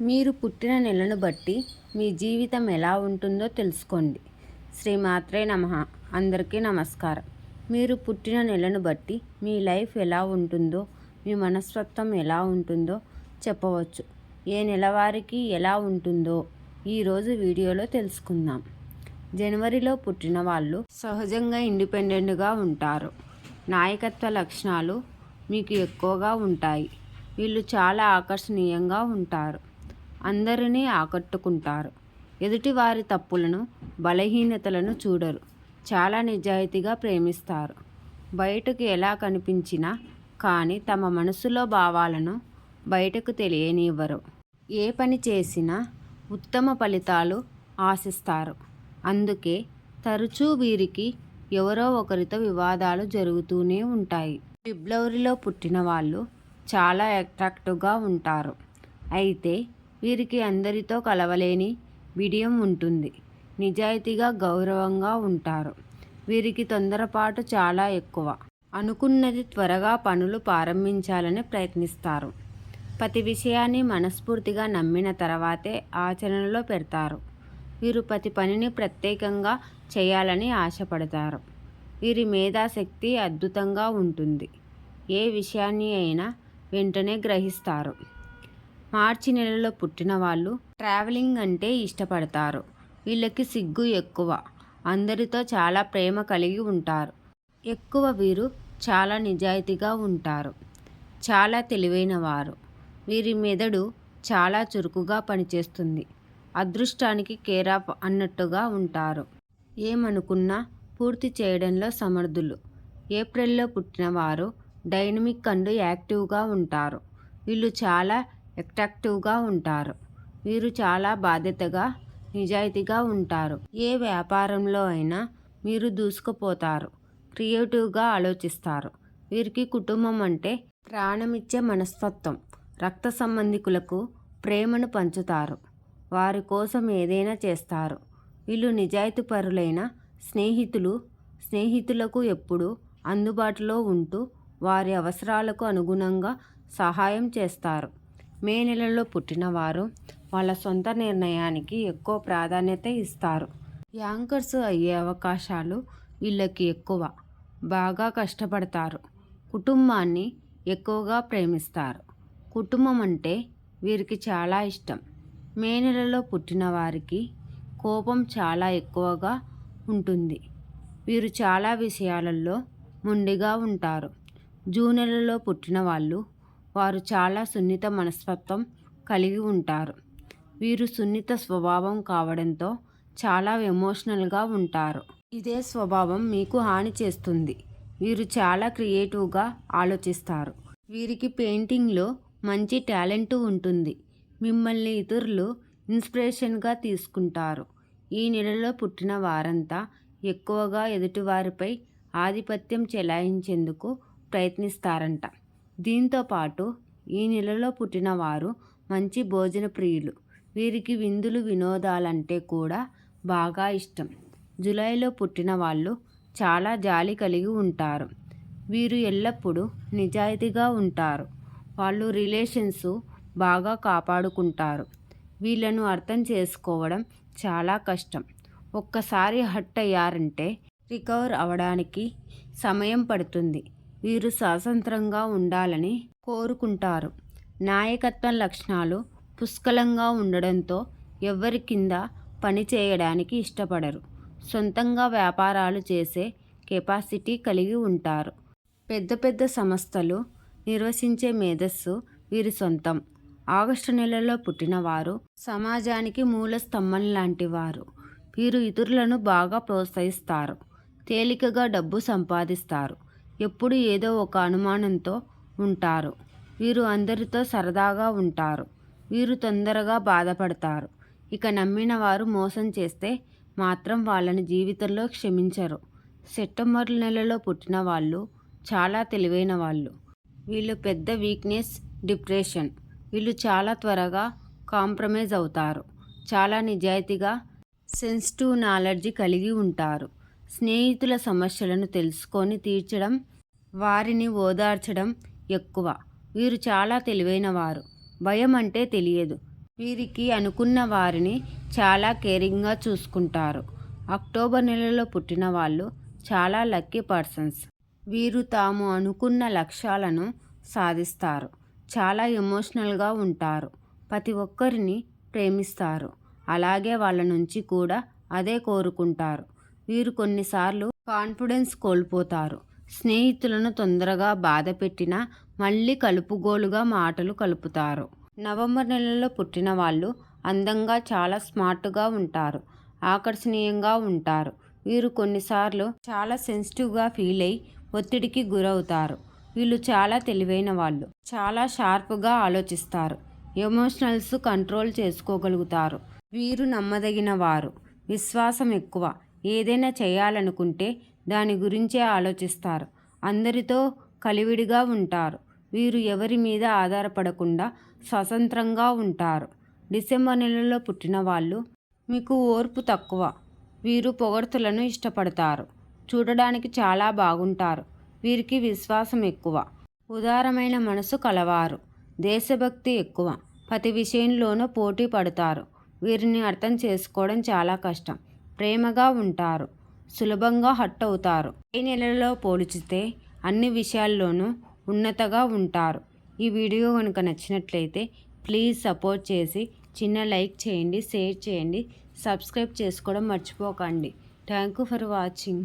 మీరు పుట్టిన నెలను బట్టి మీ జీవితం ఎలా ఉంటుందో తెలుసుకోండి. శ్రీమాత్రే నమ. అందరికీ నమస్కారం. మీరు పుట్టిన నెలను బట్టి మీ లైఫ్ ఎలా ఉంటుందో మీ మనస్తత్వం ఎలా ఉంటుందో చెప్పవచ్చు. ఏ నెలవారికి ఎలా ఉంటుందో ఈరోజు వీడియోలో తెలుసుకుందాం. జనవరిలో పుట్టిన వాళ్ళు సహజంగా ఇండిపెండెంట్గా ఉంటారు. నాయకత్వ లక్షణాలు మీకు ఎక్కువగా ఉంటాయి. వీళ్ళు చాలా ఆకర్షణీయంగా ఉంటారు. అందరినీ ఆకట్టుకుంటారు. ఎదుటివారి తప్పులను బలహీనతలను చూడరు. చాలా నిజాయితీగా ప్రేమిస్తారు. బయటకు ఎలా కనిపించినా కానీ తమ మనసులో భావాలను బయటకు తెలియనివ్వరు. ఏ పని చేసినా ఉత్తమ ఫలితాలు ఆశిస్తారు. అందుకే తరచూ వీరికి ఎవరో ఒకరితో వివాదాలు జరుగుతూనే ఉంటాయి. ఫిబ్రవరిలో పుట్టిన వాళ్ళు చాలా అట్రాక్టివ్గా ఉంటారు. అయితే వీరికి అందరితో కలవలేని బిడియం ఉంటుంది. నిజాయితీగా గౌరవంగా ఉంటారు. వీరికి తొందరపాటు చాలా ఎక్కువ. అనుకున్నది త్వరగా పనులు ప్రారంభించాలని ప్రయత్నిస్తారు. ప్రతి విషయాన్ని మనస్ఫూర్తిగా నమ్మిన తర్వాతే ఆచరణలో పెడతారు. వీరు ప్రతి పనిని ప్రత్యేకంగా చేయాలని ఆశపడతారు. వీరి మేధాశక్తి అద్భుతంగా ఉంటుంది. ఏ విషయాన్ని అయినా వెంటనే గ్రహిస్తారు. మార్చి నెలలో పుట్టిన వాళ్ళు ట్రావెలింగ్ అంటే ఇష్టపడతారు. వీళ్ళకి సిగ్గు ఎక్కువ. అందరితో చాలా ప్రేమ కలిగి ఉంటారు. ఎక్కువ వీరు చాలా నిజాయితీగా ఉంటారు. చాలా తెలివైన వారు. వీరి మెదడు చాలా చురుకుగా పనిచేస్తుంది. అదృష్టానికి కేరాప్ అన్నట్టుగా ఉంటారు. ఏమనుకున్నా పూర్తి చేయడంలో సమర్థులు. ఏప్రిల్లో పుట్టిన వారు డైనమిక్ అండ్ యాక్టివ్గా ఉంటారు. వీళ్ళు చాలా అట్రాక్టివ్గా ఉంటారు. వీరు చాలా బాధ్యతగా నిజాయితీగా ఉంటారు. ఏ వ్యాపారంలో అయినా మీరు దూసుకుపోతారు క్రియేటివ్గా ఆలోచిస్తారు. వీరికి కుటుంబం అంటే ప్రాణమిచ్చే మనస్తత్వం రక్త సంబంధికులకు ప్రేమను పంచుతారు. వారి కోసం ఏదైనా చేస్తారు. వీళ్ళు నిజాయితీపరులైన స్నేహితులు స్నేహితులకు ఎప్పుడూ అందుబాటులో ఉంటూ వారి అవసరాలకు అనుగుణంగా సహాయం చేస్తారు. మే నెలలో పుట్టినవారు వాళ్ళ సొంత నిర్ణయానికి ఎక్కువ ప్రాధాన్యత ఇస్తారు. యాంకర్స్ అయ్యే అవకాశాలు వీళ్ళకి ఎక్కువ బాగా కష్టపడతారు కుటుంబాన్ని ఎక్కువగా ప్రేమిస్తారు. కుటుంబం అంటే వీరికి చాలా ఇష్టం. మే నెలలో పుట్టిన వారికి కోపం చాలా ఎక్కువగా ఉంటుంది. వీరు చాలా విషయాలలో ముందుగా ఉంటారు. జూన్ నెలలో పుట్టిన వాళ్ళు వారు చాలా సున్నిత మనస్తత్వం కలిగి ఉంటారు. వీరు సున్నిత స్వభావం కావడంతో చాలా ఎమోషనల్గా ఉంటారు. ఇదే స్వభావం మీకు హాని చేస్తుంది. వీరు చాలా క్రియేటివ్గా ఆలోచిస్తారు. వీరికి పెయింటింగ్లో మంచి టాలెంట్ ఉంటుంది. మిమ్మల్ని ఇతరులు ఇన్స్పిరేషన్గా తీసుకుంటారు. ఈ నెలలో పుట్టిన వారంతా ఎక్కువగా ఎదుటివారిపై ఆధిపత్యం చెలాయించేందుకు ప్రయత్నిస్తారంట. దీంతో పాటు ఈ నెలలో పుట్టిన వారు మంచి భోజన ప్రియులు. వీరికి విందులు వినోదాలంటే కూడా బాగా ఇష్టం. జూలైలో పుట్టిన వాళ్ళు చాలా జాలి కలిగి ఉంటారు. వీరు ఎల్లప్పుడూ నిజాయితీగా ఉంటారు. వాళ్ళు రిలేషన్స్ బాగా కాపాడుకుంటారు. వీళ్ళను అర్థం చేసుకోవడం చాలా కష్టం. ఒక్కసారి హట్ అయ్యారంటే రికవర్ అవడానికి సమయం పడుతుంది. వీరు స్వతంత్రంగా ఉండాలని కోరుకుంటారు. నాయకత్వ లక్షణాలు పుష్కలంగా ఉండడంతో ఎవరి కింద పని చేయడానికి ఇష్టపడరు. సొంతంగా వ్యాపారాలు చేసే కెపాసిటీ కలిగి ఉంటారు. పెద్ద పెద్ద సంస్థలు నిర్వసించే మేధస్సు వీరి సొంతం. ఆగస్టు నెలలో పుట్టినవారు సమాజానికి మూల స్తంభం లాంటి వారు. వీరు ఇతరులను బాగా ప్రోత్సహిస్తారు. తేలికగా డబ్బు సంపాదిస్తారు. ఎప్పుడు ఏదో ఒక అనుమానంతో ఉంటారు. వీరు అందరితో సరదాగా ఉంటారు. వీరు తొందరగా బాధపడతారు. ఇక నమ్మిన వారు మోసం చేస్తే మాత్రం వాళ్ళని జీవితంలో క్షమించరు. సెప్టెంబర్ నెలలో పుట్టిన వాళ్ళు చాలా తెలివైన వాళ్ళు. వీళ్ళు పెద్ద వీక్నెస్ డిప్రెషన్. వీళ్ళు చాలా త్వరగా కాంప్రమైజ్ అవుతారు. చాలా నిజాయితీగా సెన్సిటివ్ నాలెడ్జ్ కలిగి ఉంటారు. స్నేహితుల సమస్యలను తెలుసుకొని తీర్చడం వారిని ఓదార్చడం ఎక్కువ. వీరు చాలా తెలివైన వారు భయం అంటే తెలియదు. వీరికి అనుకున్న వారిని చాలా కేరింగ్గా చూసుకుంటారు. అక్టోబర్ నెలలో పుట్టిన వాళ్ళు చాలా లక్కీ పర్సన్స్. వీరు తాము అనుకున్న లక్ష్యాలను సాధిస్తారు. చాలా ఎమోషనల్గా ఉంటారు. ప్రతి ఒక్కరిని ప్రేమిస్తారు. అలాగే వాళ్ళ నుంచి కూడా అదే కోరుకుంటారు. వీరు కొన్నిసార్లు కాన్ఫిడెన్స్ కోల్పోతారు. స్నేహితులను తొందరగా బాధ పెట్టినా మళ్ళీ కలుపుగోలుగా మాటలు కలుపుతారు. నవంబర్ నెలలో పుట్టిన వాళ్ళు అందంగా చాలా స్మార్ట్గా ఉంటారు. ఆకర్షణీయంగా ఉంటారు. వీరు కొన్నిసార్లు చాలా సెన్సిటివ్గా ఫీల్ అయి ఒత్తిడికి గురవుతారు. వీళ్ళు చాలా తెలివైన వాళ్ళు. చాలా షార్ప్గా ఆలోచిస్తారు. ఎమోషనల్స్ కంట్రోల్ చేసుకోగలుగుతారు. వీరు నమ్మదగిన వారు. విశ్వాసం ఎక్కువ. ఏదైనా చేయాలనుకుంటే దాని గురించే ఆలోచిస్తారు. అందరితో కలివిడిగా ఉంటారు. వీరు ఎవరి మీద ఆధారపడకుండా స్వతంత్రంగా ఉంటారు. డిసెంబర్ నెలలో పుట్టిన వాళ్ళు మీకు ఓర్పు తక్కువ. వీరు పొగడ్తలను ఇష్టపడతారు. చూడడానికి చాలా బాగుంటారు. వీరికి విశ్వాసం ఎక్కువ. ఉదారమైన మనసు కలవారు. దేశభక్తి ఎక్కువ. ప్రతి విషయంలోనూ పోటీ పడతారు. వీరిని అర్థం చేసుకోవడం చాలా కష్టం. ప్రేమగా ఉంటారు. సులభంగా హట్ అవుతారు ఏ నెలలో పోల్చితే అన్ని విషయాల్లోనూ ఉన్నతగా ఉంటారు. ఈ వీడియో కనుక నచ్చినట్లయితే ప్లీజ్ సపోర్ట్ చేసి చిన్న లైక్ చేయండి షేర్ చేయండి సబ్స్క్రైబ్ చేసుకోవడం మర్చిపోకండి. Thank you for watching.